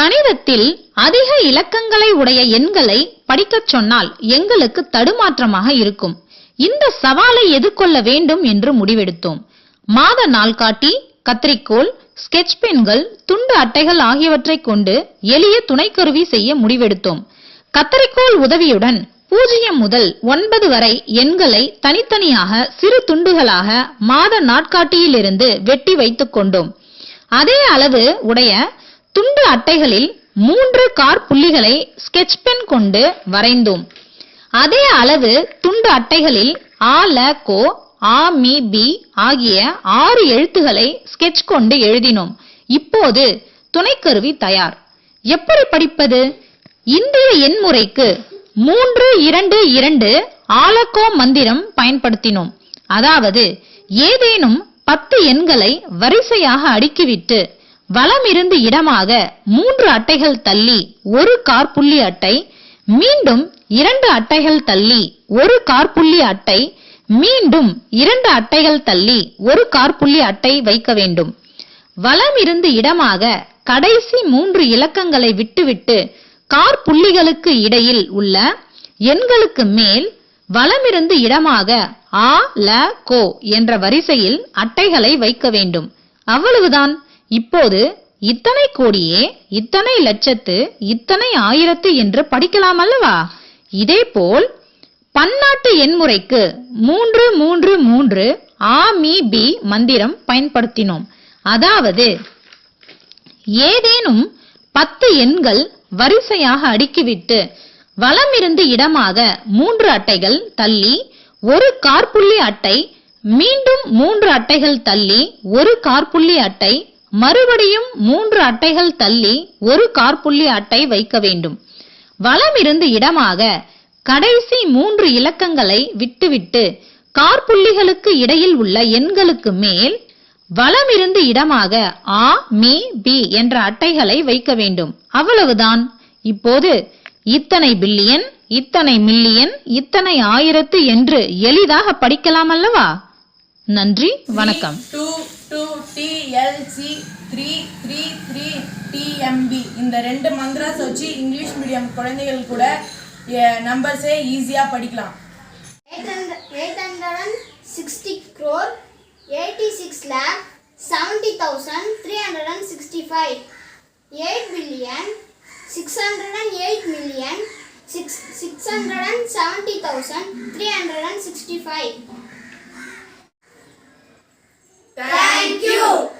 கணிதத்தில் அதிக இலக்கங்களை உடைய எண்களை படிக்கச் சொன்னால் எங்களுக்கு தடுமாற்றமாக இருக்கும். இந்த சவாலை எதிர்கொள்ள வேண்டும் என்று முடிவெடுத்தோம். மாத நாள்காட்டி கத்திரிக்கோள் ஸ்கெட்ச் பென்கள் துண்டு அட்டைகள் ஆகியவற்றைக் கொண்டு எளிய துணைக்கருவி செய்ய முடிவெடுத்தோம். கத்தரிக்கோள் உதவியுடன் பூஜ்ஜியம் முதல் ஒன்பது வரை எண்களை தனித்தனியாக சிறு துண்டுகளாக மாத நாட்காட்டியிலிருந்து வெட்டி வைத்துக் கொண்டோம். அதே அளவு உடைய துண்டு அட்டைகளில் மூன்று கார் புள்ளிகளை ஸ்கெட்ச் பென் கொண்டு வரைந்தோம். அதே அளவு துண்டு அட்டைகளில் ஆ ல கோ ஆ மீ பி ஆகிய ஆறு எழுத்துக்களை ஸ்கெட்ச் கொண்டு எழுதினோம். இப்போது துணைக்கருவி தயார். எப்படி படிப்பது? இந்திய எண்முறைக்கு மூன்று இரண்டு இரண்டு ஆலக்கோ மந்திரம் பயன்படுத்தினோம். அதாவது ஏதேனும் பத்து எண்களை வரிசையாக அடுக்கிவிட்டு வலமிருந்து இடமாக மூன்று அட்டைகள் தள்ளி ஒரு கார்புள்ளி அட்டை மீண்டும் இரண்டு அட்டைகள் தள்ளி ஒரு கார்புள்ளி அட்டை மீண்டும் இரண்டு அட்டைகள் தள்ளி ஒரு கார்புள்ளி அட்டை வைக்க வேண்டும். வலம் இருந்து இடமாக கடைசி மூன்று இலக்கங்களை விட்டுவிட்டு கார் புள்ளிகளுக்கு இடையில் உள்ள எண்களுக்கு மேல் வலமிருந்து இடமாக ஆ ல கோ என்ற வரிசையில் அட்டைகளை வைக்க வேண்டும். அவ்வளவுதான். இப்போது இத்தனை கோடியே இத்தனை லட்சத்து இத்தனை ஆயிரத்து என்று படிக்கலாம் அல்லவா? இதேபோல் பன்னாட்டு எண்முறைக்கு மூன்று மூன்று மூன்று ஆ மீ பி மந்திரம் பயன்படுத்தினோம். அதாவது ஏதேனும் பத்து எண்கள் வரிசையாக அடுக்கிவிட்டு வலமிருந்து இடமாக மூன்று அட்டைகள் தள்ளி ஒரு காற்புள்ளி அட்டை மீண்டும் மூன்று அட்டைகள் தள்ளி ஒரு காற்புள்ளி அட்டை மறுபடியும் மூன்று அட்டைகள் தள்ளி ஒரு காற்புள்ளி அட்டை வைக்க வேண்டும். வலமிருந்து இடமாக கடைசி மூன்று இலக்கங்களை விட்டுவிட்டு கார்புள்ளிகளுக்கு இடையில் உள்ள எண்களுக்கு மேல் வலமிருந்து இடமாக ஆ மீ பி என்ற அட்டைகளை வைக்க வேண்டும். அவ்வளவுதான். இப்போது இத்தனை பில்லியன் இத்தனை மில்லியன் இத்தனை ஆயிரத்து என்று எளிதாக படிக்கலாம் அல்லவா? நன்றி வணக்கம். Two TLC three three three TMP இந்த ரெண்டு மந்த்ராஸ் வச்சு இங்கிலீஷ் மீடியம் குழந்தைகள் கூட நம்பர்ஸே ஈஸியாக படிக்கலாம். Eight hundred and sixty crore eighty six lakh seventy thousand three hundred and sixty five eight billion six hundred and eight million six six hundred and seventy thousand three hundred and sixty five Thank you.